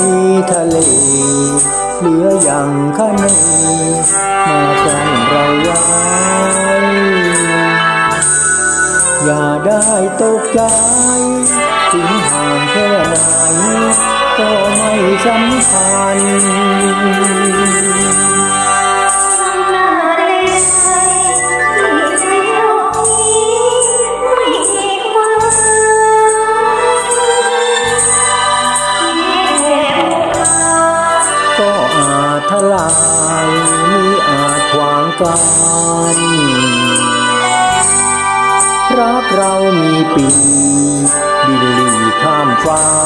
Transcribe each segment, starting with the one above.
มีทะเล เหลืออย่างข้าหนึ่งมาจันเราไว้อย่าได้ตกใจถึงห่างแค่ไหนก็ไม่สำคัญ ทลายมีอาจขวางกัน รักเรามีปีกบิลีข้ามฟ้า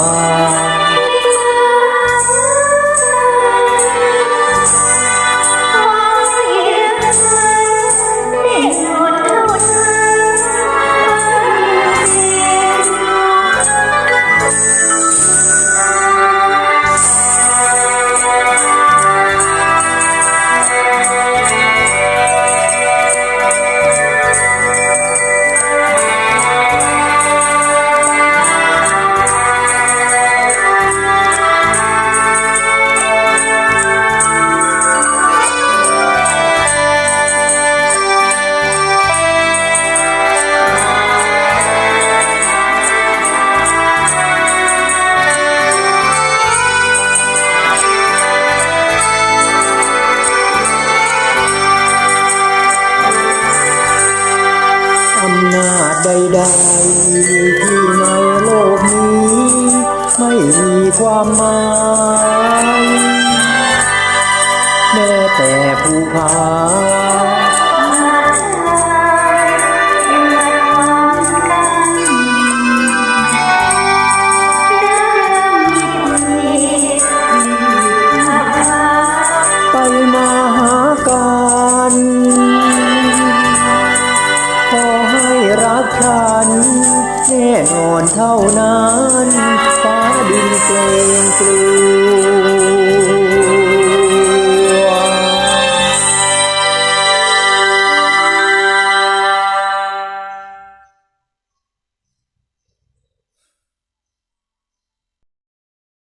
ใดๆที่ในโลกนี้ ไม่มีความหมายแม้แต่ภูผา น่นอนเท่านั้น ฟ้าดินเกรงกลือ